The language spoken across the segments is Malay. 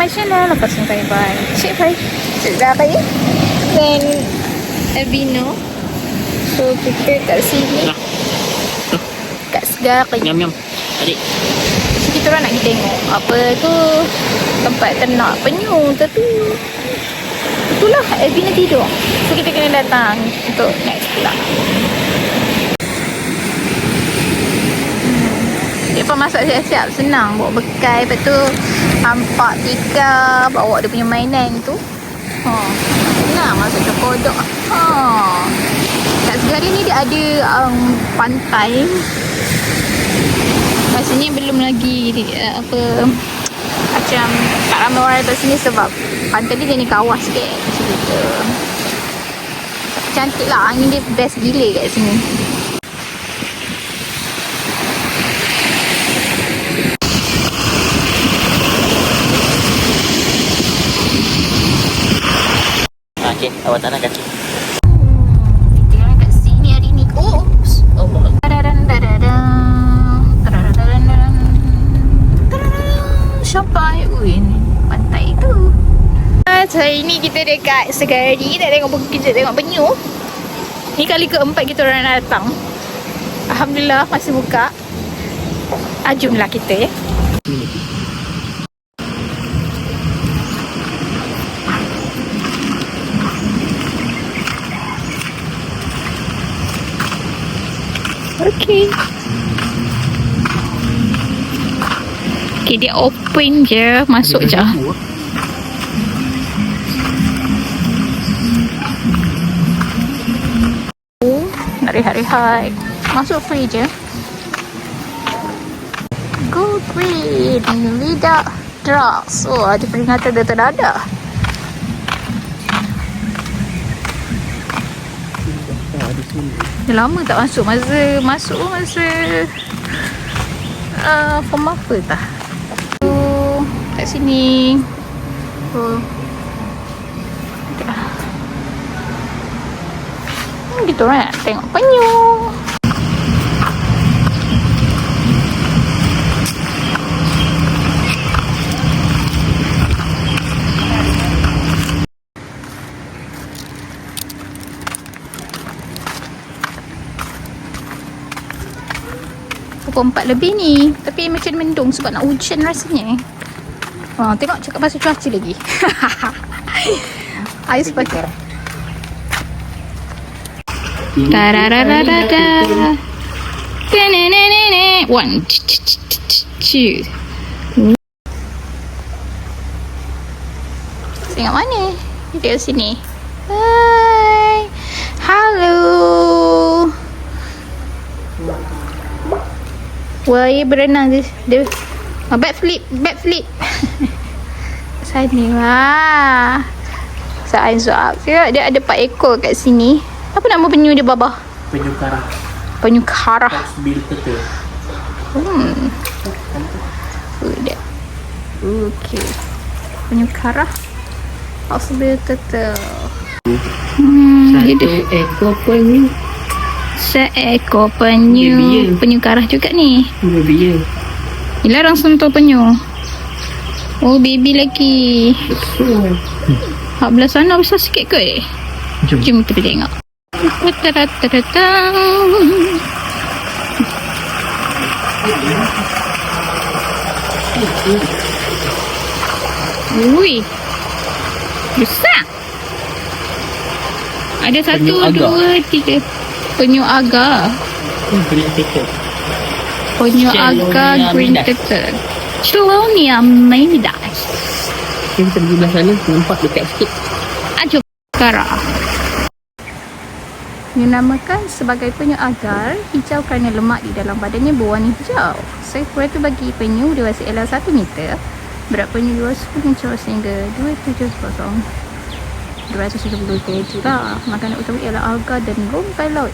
my channel. Lepas ni bye bye. Cik bye. Cik bye. Dan Albino. So kita kat sini. Nah. Kat segala Nyam nyam. Adik. So kita orang nak pergi tengok apa tu tempat ternak penyu tapi itulah Albino tidur. So kita kena datang untuk naik sekolah. Dia pun masak siap-siap Senang Bawa bekal Lepas tu Hampak tikar Bawa dia punya mainan tu. Ha. Senang masak cokodok ha. Kat Segari ni dia ada um, Pantai. Rasanya belum lagi uh, Apa Macam Tak ramai orang datang sini Sebab Pantai dia jenis kawah sikit cantik lah Angin dia best gila kat sini okey, awak tak nak kaki. Kita orang kat sini hari ni. Oops. Allah. Tadadan, tadadan. Tadadan, tadadan. Tadadan. Sampai Ui, ni pantai tu. Hari ni kita dekat Segari Nak tengok kita tengok penyu Ni kali keempat kita orang datang Alhamdulillah masih buka ah, Jomlah kita ya Okay. Okay dia open je. Masuk je. Nak rehat-rehat Masuk free je. Go green. Lidak drugs Oh ada peringatan dia tak ada Dah lama tak masuk Masa Masuk pun masa uh, Form apa tak oh, Kat sini. Hmm, Kita orang nak tengok penyu Pukul 4 lebih ni Tapi macam mendung sebab nak hujan rasanya Ha, tengok cakap pasal cuaca lagi Air sepakat Tararararara. Tenenenene. One, two. Tengok mana? Dia sini. Wah, dia berenang dia. dia oh, backflip, backflip. Sini lah. Saat Zuab. Tengok dia ada 4 ekor kat sini. Apa nama penyu dia babah? Penyu karah. Penyu karah. Hmm. Udah. Okey. Penyu karah. Possible turtle. Hmm, dia ada ekor penyu. Seekor penyu. Baby ya? Penyu karah juga ni. Baby ya. Dilarang sentuh penyu. Oh, baby lagi. Betul. Hak belah sana besar sikit ke? Jom. Jom kita pergi tengok. Ui. Besar. Ada satu, dua, tiga. Penyu agar. Penyu turtle. Penyu agar green midas. turtle. Chelonia midas. Kita pergi belah sana, nampak dekat sikit. Ajo Kara. Dinamakan sebagai penyu agar, hijau kerana lemak di dalam badannya berwarna hijau. Seekor itu bagi penyu dewasa ialah 1 meter, berat penyu dewasa mencapai sehingga 270 270 kg lah. Makanan utama ialah alga dan rompai laut.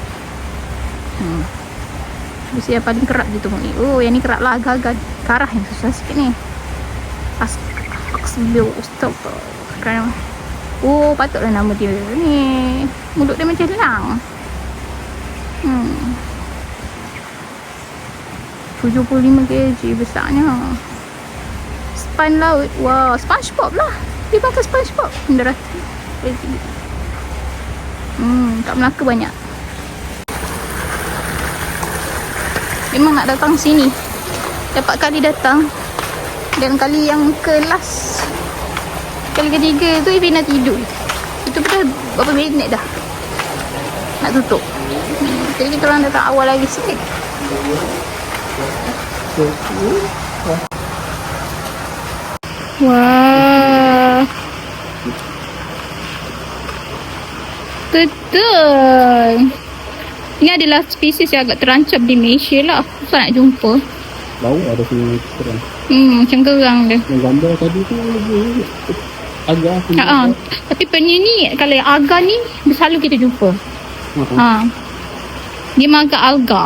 Hmm. Mesti yang paling kerap ditemui. Oh, yang ni kerap lah agak-agak karah yang susah sikit ni. Aksbil Stop Kerana Oh patutlah nama dia ni Mulut dia macam lang Hmm 75 kg besarnya depan laut. Wow, SpongeBob lah. Dia pakai SpongeBob. Benda rata. Hmm, kat Melaka banyak. Memang nak datang sini. Dapat kali datang. Dan kali yang ke last. Kali ketiga tu Ivy nak tidur. Itu pun dah berapa minit dah. Nak tutup. Jadi kita orang datang awal lagi sikit. Wah. Betul. Ini adalah spesies yang agak terancam di Malaysia lah. Susah nak jumpa. Bau ada sini kurang. Hmm, macam gerang dia. Yang gambar tadi tu agak Ha, ha. Tapi penyu ni, kalau yang agar ni, selalu kita jumpa. Ha. Ha. Dia memang agak alga.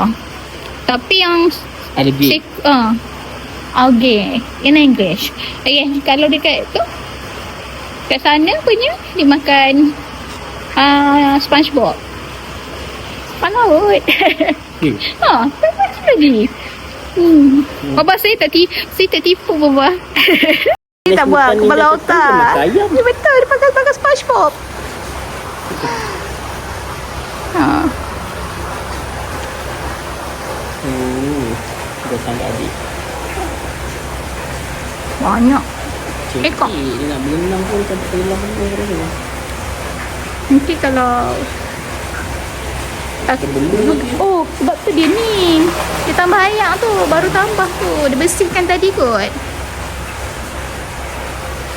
Tapi yang Ada gate. Cik, uh, algae in English. Okay, kalau dekat tu kat sana punya dia makan uh, SpongeBob. Palaut. Eh, ha, macam lagi. Hmm. Baba saya tak ti saya tak tipu baba. Dia tak buat kepala otak. dia. Ya betul dia pakai pakai SpongeBob. Ha. Hmm. Dah sampai adik. Banyak. Cik, Ekor. Dia nak berenang pun tak pun dia rasa. Nanti kalau Terbelum lagi. Oh, sebab tu dia ni. Dia tambah air tu, baru tambah tu. Dia bersihkan tadi kot.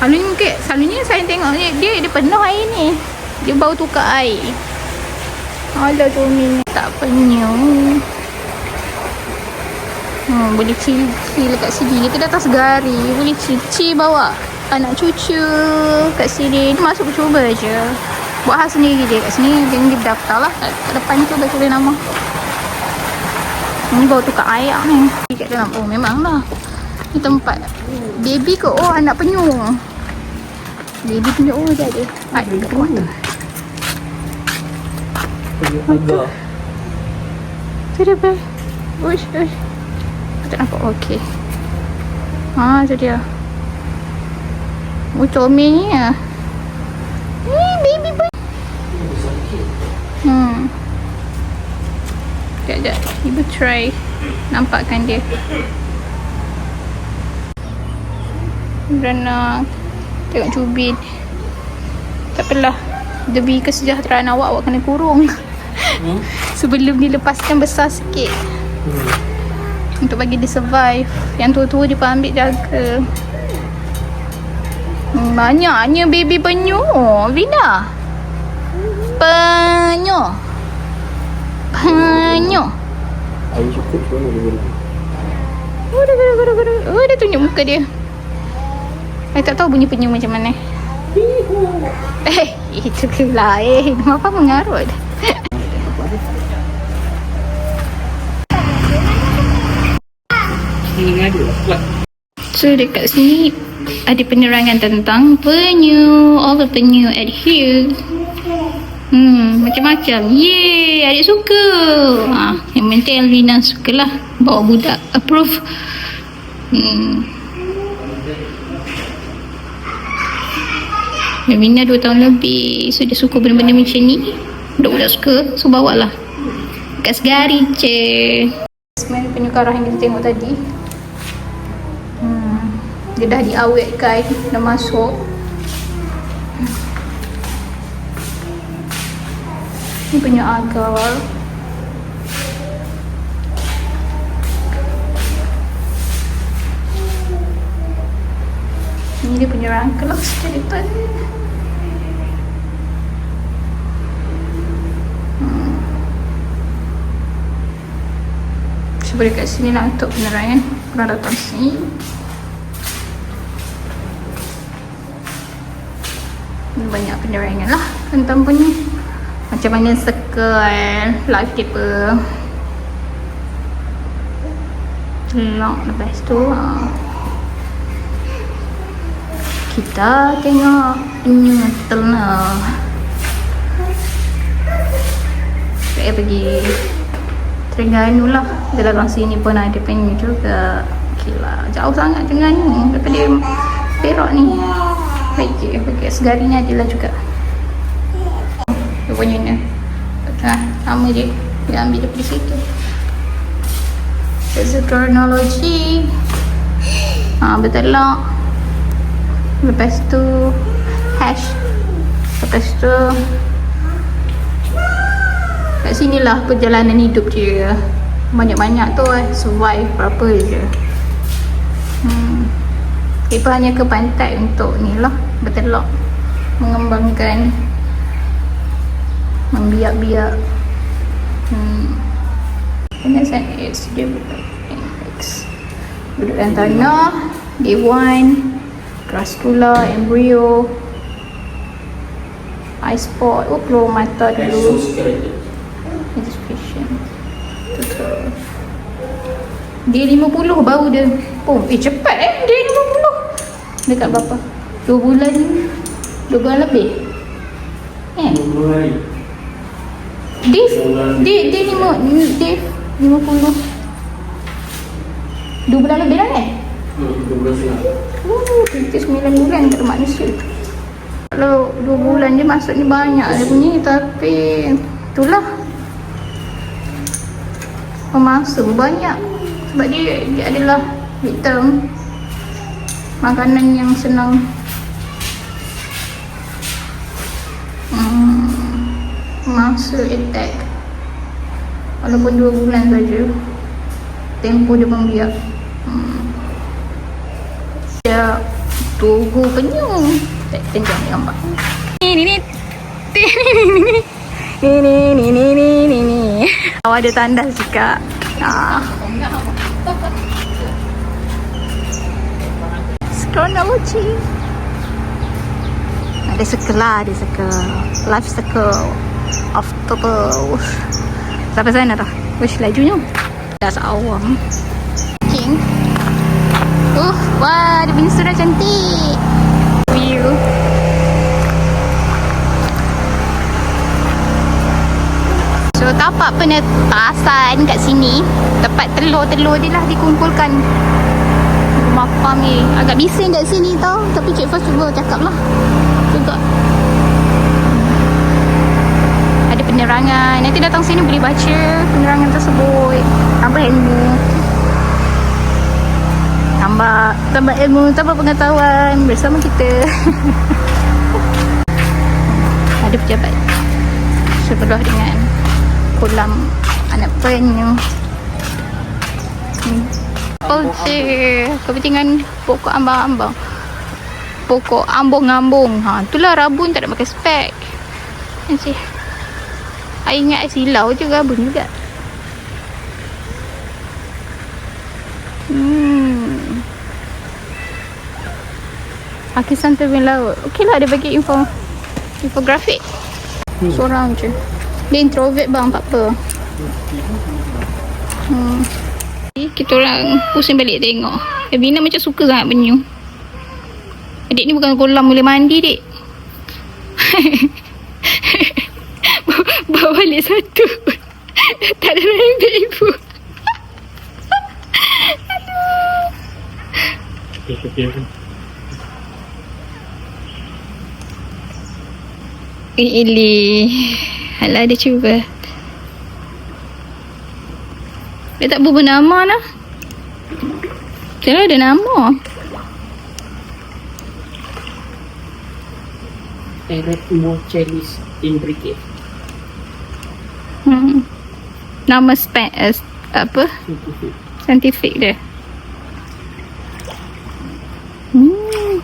Selalunya mungkin, selalunya saya tengok ni, dia, dia penuh air ni. Dia baru tukar air. Alah tu ni tak penyu. Hmm, boleh chill-chill kat sini. Kita datang segari. Boleh chill-chill bawa anak cucu kat sini. Dia masuk cuba je. Buat hal sendiri dia kat sini. Dia dia berdaftar lah. Kat, kat depan tu dah tulis nama. Ni baru tukar air ni. Kat dalam. Oh memang lah. Ni tempat. Baby ke? Oh anak penyu. Baby penyu. Oh dia ada. Air dekat mata. Agak. Tu dia ber. Uish, uish. Tak nampak. Okey. Ha, tu dia. Oh, comel ni ah. Ni baby boy. Hmm. Sekejap, sekejap. Ibu try nampakkan dia. Berenang. Tengok cubit. Tak apalah. Demi kesejahteraan awak, awak kena kurung. Hmm? Sebelum dilepaskan besar sikit. Hmm. Untuk bagi dia survive Yang tua-tua dia pun ambil jaga Banyaknya baby penyu Vina Penyu Penyu Air cukup semua dia boleh. Oh dia gada gada gada Oh dia tunjuk muka dia Saya tak tahu bunyi penyu macam mana Eh itu ke lain Apa mengarut Ini ada lah. Kuat. So dekat sini ada penerangan tentang penyu, all the penyu at here. Hmm, macam-macam. Yeay, adik suka. Ha, yang penting Elvina sukalah bawa budak. Approve. Hmm. Elvina 2 tahun lebih. So dia suka benda-benda macam ni. Budak-budak suka. So bawa lah. Kat segari je. Sebenarnya penyu karah yang kita tengok tadi. Hmm. Dia dah diawetkan, dah masuk. Ni punya agar. Ni dia punya rangka lah skeleton. Hmm. Cuba dekat sini lah untuk penerangan. Korang datang sini. Ni banyak penerangan lah tentang punya macam mana circle life keeper lock lepas tu ha. kita tengok penyu telna saya pergi Terengganu lah datang sini pun ada penyu juga Gila Jauh sangat Terengganu Daripada berak ni. Baik, baik. Segari ni adalah juga. Dia punya ni. Ha, sama je. Dia ambil daripada situ. There's a chronology. Ha, betul lah. Lepas tu hash. Lepas tu kat sini lah perjalanan hidup dia. Banyak-banyak tu eh. Survive berapa je. Hmm. Kita hanya ke pantai untuk ni lah. Bertelok. Mengembangkan. Membiak-biak. Hmm. And an it's index. Duduk dalam tanah. Day 1. Grasscula, embryo. Eye spot. Oh, keluar mata dulu. Education. Tutor. Dia 50 baru dia. Oh, eh cepat eh. Dia 50. Dekat berapa? 2 bulan. 2 bulan lebih. Eh. Dia dia dia lima dia lima puluh. Dua bulan lebih dah kan? Oh, kita sembilan bulan tak manusia. Kalau dua bulan je masuk ni banyak dia punya tapi itulah. Pemangsa banyak. Sebab dia dia adalah victim. Makanan yang senang. Hmm, mangsa attack. Walaupun dua bulan saja tempoh dia membiak hmm. dia tunggu penyung tak tenjang ni gambar. Ni ni ni. Ni ni ni ni ni. Ni ni ni awak ada tandas juga. Ah. Chronology Ada circle lah Ada circle. Life circle Of turtle Sampai sana dah Wish lajunya Dah seawam King Uh, wah, dia punya surat cantik. View. So, tapak penetasan kat sini. Tempat telur-telur dia lah dikumpulkan. Rumah farm ni. Agak bising kat sini tau. Tapi Cik Fas cuba cakap lah. Juga. Ada penerangan. Nanti datang sini boleh baca penerangan tersebut. Tambah ilmu. Tambah, tambah ilmu, tambah pengetahuan bersama kita. Ada pejabat sebelah dengan kolam anak penyu. Hmm. Okey, kepentingan pokok ambang-ambang. Pokok ambung-ambung. Ha, itulah rabun tak ada pakai spek. Nanti. I ingat I silau je rabun juga. Hmm. Pakistan terbang laut. Okey lah dia bagi info infografik. Hmm. Seorang je. Dia introvert bang, tak apa. Hmm. Kita orang pusing balik tengok. Eh, Bina macam suka sangat penyu. Adik ni bukan kolam boleh mandi, dik. Bawa balik satu. tak ada lain biar ibu. Eh, Ili. Alah, dia cuba. Dia tak berubah nama lah. Kira ada nama. Eretmochelis imbricate. Nama spek uh, apa? Saintifik dia. Hmm.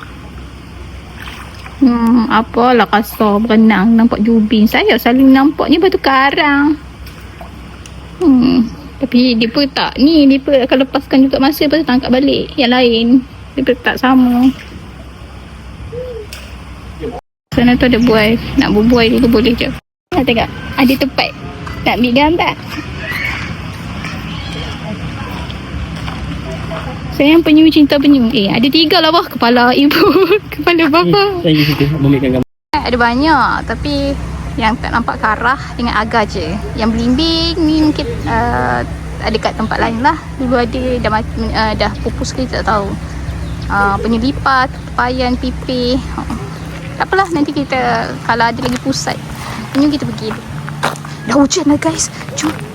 Hmm, apalah kasar berenang nampak jubin. Saya selalu nampaknya batu karang. Hmm. Tapi dia pun tak ni, dia pun akan lepaskan juga masa lepas tangkap balik yang lain. Dia pun tak sama. Sana tu ada buai. Nak berbuai dulu boleh je. Nak tengok. Ada tempat nak ambil gambar. Sayang penyu cinta penyu. Eh, ada tiga lah bah. Kepala ibu, kepala bapa. Saya situ memikirkan gambar. Ada banyak tapi yang tak nampak karah dengan agar je. Yang belimbing ni mungkin uh, ada kat tempat lain lah. Dulu ada dah, mati- uh, dah pupus ke tak tahu. uh, penyelipat, payan, pipi. Uh, tak apalah nanti kita kalau ada lagi pusat. Ini kita pergi. Dah hujan lah guys. Jom.